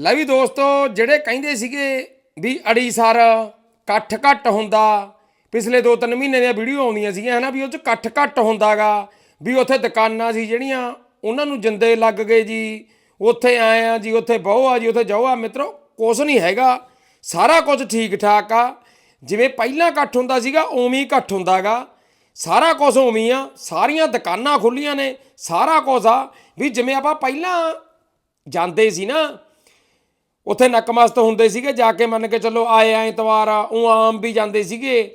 ਲੈ ਵੀ ਦੋਸਤੋ, ਜਿਹੜੇ ਕਹਿੰਦੇ ਸੀਗੇ ਵੀ ਅੜੀਸਰ ਇਕੱਠ ਘੱਟ ਹੁੰਦਾ, ਪਿਛਲੇ 2-3 ਮਹੀਨੇ ਦੀਆਂ ਵੀਡੀਓ ਆਉਂਦੀਆਂ ਸੀਗੀਆਂ, ਹਨਾ, ਵੀ ਉਹ ਚ ਇਕੱਠ ਘੱਟ ਹੁੰਦਾਗਾ, ਵੀ ਉੱਥੇ ਦੁਕਾਨਾਂ ਸੀ ਜਿਹੜੀਆਂ, ਉਹਨਾਂ ਨੂੰ ਜਿੰਦੇ ਲੱਗ ਗਏ ਜੀ, ਉੱਥੇ ਆਏ ਆ ਜੀ, ਉੱਥੇ ਬਹੁ ਆ ਜੀ, ਉੱਥੇ ਜਾਓ ਆ, ਮਿੱਤਰੋ, ਕੁਛ ਨਹੀਂ ਹੈਗਾ, ਸਾਰਾ ਕੁਝ ਠੀਕ ਠਾਕ ਆ, ਜਿਵੇਂ ਪਹਿਲਾਂ ਇਕੱਠ ਹੁੰਦਾ ਸੀਗਾ, ਉਵੇਂ ਹੀ ਇਕੱਠ ਹੁੰਦਾਗਾ, ਸਾਰਾ ਕੁਝ ਉਵੇਂ ਆ, ਸਾਰੀਆਂ ਦੁਕਾਨਾਂ ਖੁੱਲੀਆਂ ਨੇ, ਸਾਰਾ ਕੁਝ ਆ, ਵੀ ਜਿਵੇਂ ਆਪਾਂ ਪਹਿਲਾਂ ਜਾਂਦੇ ਸੀ ਨਾ ਉੱਥੇ ਨਕਮਸਤ ਹੁੰਦੇ ਸੀਗੇ, ਜਾ ਕੇ ਮੰਨ ਕੇ ਚੱਲੋ ਆਏ ਐਤਵਾਰ ਆ ਉਹ ਆਮ ਵੀ ਜਾਂਦੇ ਸੀਗੇ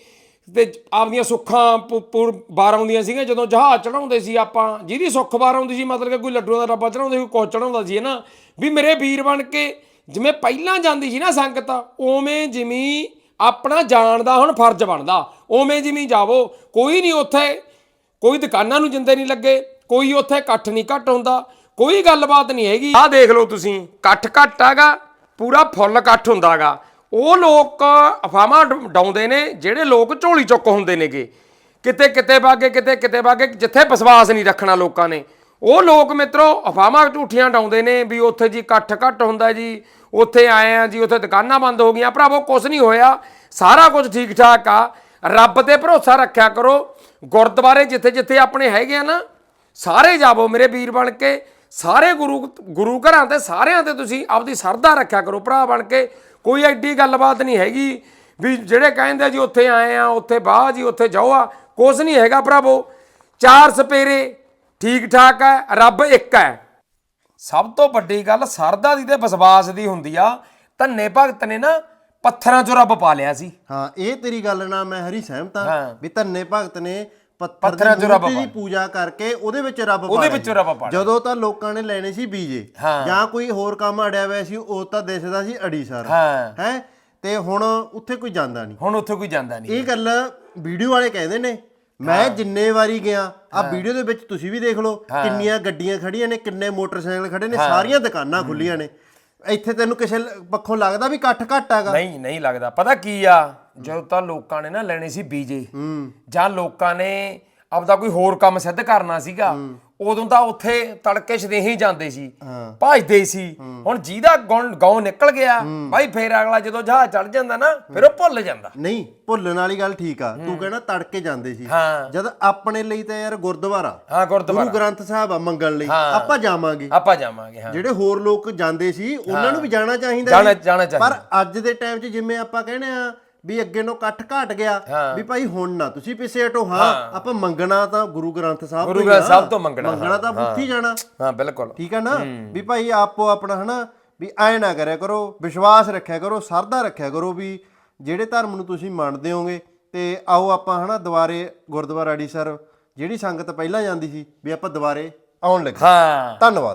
ਤੇ ਆਪਦੀਆਂ ਸੁੱਖਾਂ ਪੁ- ਬਾਹਰ ਆਉਂਦੀਆਂ ਸੀਗੀਆਂ, ਜਦੋਂ ਜਹਾਜ਼ ਚੜਾਉਂਦੇ ਸੀ ਆਪਾਂ, ਜਿਹਦੀ ਸੁੱਖ ਬਾਹਰ ਆਉਂਦੀ ਸੀ, ਮਤਲਬ ਕਿ ਕੋਈ ਲੱਡੂਆਂ ਦਾ ਰੱਬਾ ਚੜਾਉਂਦੇ ਸੀ, ਕੋਈ ਚੜਾਉਂਦਾ ਸੀ ਨਾ ਵੀ ਮੇਰੇ ਵੀਰ ਬਣ ਕੇ ਜਿਵੇਂ ਪਹਿਲਾਂ ਜਾਂਦੀ ਸੀ ਨਾ ਸੰਗਤ, ਉਵੇਂ ਜਿਵੇਂ ਆਪਣਾ ਜਾਣ ਦਾ ਹੁਣ ਫਰਜ਼ ਬਣਦਾ, ਉਵੇਂ ਜਿਵੇਂ ਜਾਵੋ, ਕੋਈ ਨਹੀਂ ਉੱਥੇ, ਕੋਈ ਦੁਕਾਨਾਂ ਨੂੰ ਜਿੰਦੇ ਨਹੀਂ ਲੱਗੇ, ਕੋਈ ਉੱਥੇ ਇਕੱਠ ਨਹੀਂ ਘੱਟ ਹੁੰਦਾ, ਕੋਈ ਗੱਲਬਾਤ ਨਹੀਂ ਹੈਗੀ। ਆਹ ਦੇਖ ਲਓ ਤੁਸੀਂ, ਇਕੱਠ ਘੱਟ ਹੈਗਾ ਪੂਰਾ ਫੁੱਲ ਇਕੱਠ ਹੁੰਦਾਗਾ। ਉਹ ਲੋਕ ਅਫਾਹਾਂ ਡ- ਡਾਉਂਦੇ ਨੇ, ਜਿਹੜੇ ਲੋਕ ਝੋਲੀ ਚੁੱਕ ਹੁੰਦੇ ਨੇਗੇ। ਕਿਤੇ ਕਿਤੇ ਬਾਗੇ, ਕਿਤੇ ਕਿਤੇ ਬਾਗੇ, ਜਿੱਥੇ ਵਿਸ਼ਵਾਸ ਨਹੀਂ ਰੱਖਣਾ ਲੋਕਾਂ ਨੇ। ਉਹ ਲੋਕ ਮਿੱਤਰੋ ਅਫਾਹਾਂ ਝੂਠੀਆਂ ਡਾਉਂਦੇ ਨੇ ਵੀ ਉੱਥੇ ਜੀ ਇਕੱਠ ਘੱਟ ਹੁੰਦਾ ਜੀ, ਉੱਥੇ ਆਏ ਆ ਜੀ, ਉੱਥੇ ਦੁਕਾਨਾਂ ਬੰਦ ਹੋ ਗਈਆਂ। ਭਰਾਵੋ ਕੁਝ ਨਹੀਂ ਹੋਇਆ। ਸਾਰਾ ਕੁਝ ਠੀਕ ਠਾਕ ਆ। ਰੱਬ ਤੇ ਭਰੋਸਾ ਰੱਖਿਆ ਕਰੋ। ਗੁਰਦੁਆਰੇ ਜਿੱਥੇ ਜਿੱਥੇ ਆਪਣੇ ਹੈਗੇ ਆ ਨਾ, ਸਾਰੇ ਜਾਵੋ ਮੇਰੇ ਵੀਰ ਬਣ ਕੇ। ਸਾਰੇ ਗੁਰੂ ਗੁਰੂ ਘਰਾਂ ਤੇ ਸਾਰਿਆਂ ਤੇ ਤੁਸੀਂ ਆਪਦੀ ਸਰਦਾ ਰੱਖਿਆ ਕਰੋ ਭਰਾ ਬਣ ਕੇ ਕੋਈ ਐਡੀ ਗੱਲਬਾਤ ਨਹੀਂ ਹੈਗੀ ਵੀ ਜਿਹੜੇ ਕਹਿੰਦੇ ਜੀ ਉੱਥੇ ਆਏ ਆ ਉੱਥੇ ਬਾਹ ਜੀ ਉੱਥੇ ਜਾਓ ਆ ਕੁਛ ਨਹੀਂ ਹੈਗਾ ਭਰਾਵੋ। ਚਾਰ ਸਪੇਰੇ ਠੀਕ ਠਾਕ ਹੈ ਰੱਬ ਇੱਕ ਹੈ। ਸਭ ਤੋਂ ਵੱਡੀ ਗੱਲ ਸਰਦਾ ਦੀ ਤੇ ਵਿਸ਼ਵਾਸ ਦੀ ਹੁੰਦੀ ਆ। ਧੰਨੇ ਭਗਤ ਨੇ ਨਾ ਪੱਥਰਾਂ 'ਚੋਂ ਰੱਬ ਪਾ ਲਿਆ ਸੀ। ਹਾਂ ਇਹ ਤੇਰੀ ਗੱਲ ਨਾਲ ਮੈਂ ਹਰੀ ਸਹਿਮਤ। ਹਾਂ। ਵੀ ਧੰਨੇ ਭਗਤ ਨੇ ਪੱਥਰ 'ਚੋਂ ਰੱਬ ਮੂਰਤੀ ਦੀ ਪੂਜਾ ਕਰਕੇ ਉਹਦੇ ਵਿੱਚ ਰੱਬ ਉਹਦੇ ਪਾਲਿਆ ਵਿੱਚੋਂ ਸੀ। ਰੱਬ ਪਾਲਿਆ। ਜਦੋਂ ਤਾਂ ਲੋਕਾਂ ਨੇ ਲੈਣੇ ਸੀ ਬੀਜੇ ਹਾਂ। ਜਾਂ ਕੋਈ ਹੋਰ ਕੰਮ ਅੜਿਆ ਹੋਇਆ ਸੀ ਉਹ ਤਾਂ ਦਿਸਦਾ ਸੀ ਅੜੀਸਰ। ਹਾਂ। ਹੈ? ਤੇ ਹੁਣ ਉੱਥੇ ਕੋਈ ਜਾਂਦਾ ਨਹੀਂ। ਹੁਣ ਉੱਥੇ ਕੋਈ ਜਾਂਦਾ ਨਹੀਂ ਇਹ ਗੱਲ ਵੀਡੀਓ ਵਾਲੇ ਕਹਿੰਦੇ ਨੇ। ਮੈਂ ਜਿੰਨੇ ਵਾਰੀ ਗਿਆ ਆ ਵੀਡੀਓ ਦੇ ਵਿੱਚ ਤੁਸੀਂ ਵੀ ਦੇਖ ਲਓ ਕਿੰਨੀਆਂ ਗੱਡੀਆਂ ਖੜੀਆਂ ਨੇ ਕਿੰਨੇ ਮੋਟਰਸਾਈਕਲ ਖੜੇ ਨੇ ਸਾਰੀਆਂ ਦੁਕਾਨਾਂ ਖੁੱਲੀਆਂ ਨੇ। ਇੱਥੇ ਤੈਨੂੰ ਕਿਸੇ ਲ- ਪੱਖੋਂ ਲੱਗਦਾ ਵੀ ਇਕੱਠ ਘੱਟ ਹੈਗਾ। ਨਹੀਂ ਨਹੀਂ ਲੱਗਦਾ। ਪਤਾ ਕੀ ਆ? ਜਦੋਂ ਤਾਂ ਲੋਕਾਂ ਨੇ ਨਾ ਲੈਣੇ ਸੀ ਬੀਜੇ ਜਾਂ ਲੋਕਾਂ ਨੇ ਆਪਦਾ ਕੋਈ ਹੋਰ ਕੰਮ ਸਿੱਧ ਕਰਨਾ ਸੀਗਾ ਉਦੋਂ ਤਾਂ ਉੱਥੇ ਤੜਕੇ ਸਦੇਹੀ ਜਾਂਦੇ ਸੀ ਭਜਦੇ ਸੀ। ਹੁਣ ਜਿਹਦਾ ਗੁਣ ਗਾਉ ਨਿਕਲ ਗਿਆ ਭਾਈ ਫੇਰ ਅਗਲਾ ਜਦੋਂ ਜਹਾਜ਼ ਚੜ ਜਾਂਦਾ ਨਾ ਫਿਰ ਉਹ ਭੁੱਲ ਜਾਂਦਾ। ਨਹੀਂ ਭੁੱਲਣ ਵਾਲੀ ਗੱਲ ਠੀਕ ਆ। ਤੂੰ ਕਹਿਣਾ ਤੜਕੇ ਜਾਂਦੇ ਸੀ। ਹਾਂ। ਜਦ ਆਪਣੇ ਲਈ ਤਾਂ ਯਾਰ ਗੁਰਦੁਆਰਾ। ਹਾਂ ਗੁਰਦੁਆਰਾ। ਗੁਰੂ ਗ੍ਰੰਥ ਸਾਹਿਬ ਆ ਮੰਗਣ ਲਈ। ਆਪਾਂ ਜਾਵਾਂਗੇ। ਆਪਾਂ ਜਾਵਾਂਗੇ ਹਾਂ। ਜਿਹੜੇ ਹੋਰ ਲੋਕ ਜਾਂਦੇ ਸੀ ਉਹਨਾਂ ਨੂੰ ਵੀ ਜਾਣਾ ਚਾਹੀਦਾ। ਜਾਣਾ ਚਾਹੀਦਾ ਪਰ ਅੱਜ ਦੇ ਟਾਈਮ 'ਚ ਜਿਵੇਂ ਆਪਾਂ ਕਹਿੰਦੇ ਆ ਵੀ ਅੱਗੇ ਨੂੰ ਇਕੱਠ ਘਟ ਗਿਆ ਵੀ ਭਾਈ ਹੁਣ ਨਾ ਤੁਸੀਂ ਪਿੱਛੇ ਹਟੋ ਹਾਂ ਆਪਾਂ ਮੰਗਣਾ ਤਾਂ ਗੁਰੂ ਗ੍ਰੰਥ ਸਾਹਿਬ ਗੁਰੂ ਤੋਂ ਹੀ ਗ੍ਰੰਥ ਆ। ਸਾਹਿਬ ਤੋਂ ਮੰਗਣਾ, ਮੰਗਣਾ ਤਾਂ ਉੱਥੇ ਜਾਣਾ। ਹਾਂ ਬਿਲਕੁਲ। ਠੀਕ ਆ ਨਾ? ਵੀ ਭਾਈ ਆਪੋ ਆਪਣਾ ਹਨਾ ਵੀ ਐ ਨਾ ਕਰਿਆ ਕਰੋ ਵਿਸ਼ਵਾਸ ਰੱਖਿਆ ਕਰੋ ਸਰਦਾ ਰੱਖਿਆ ਕਰੋ ਵੀ ਜਿਹੜੇ ਧਰਮ ਨੂੰ ਤੁਸੀਂ ਮੰਨਦੇ ਹੋਗੇ ਤੇ ਆਓ ਆਪਾਂ ਹਨਾ ਦੁਬਾਰੇ ਗੁਰਦੁਆਰਾ ਅੜੀਸਰ ਜਿਹੜੀ ਸੰਗਤ ਪਹਿਲਾਂ ਜਾਂਦੀ ਸੀ ਵੀ ਆਪਾਂ ਦੁਬਾਰੇ ਆਉਣ ਲੱਗੇ। ਹਾਂ। ਧੰਨਵਾਦ।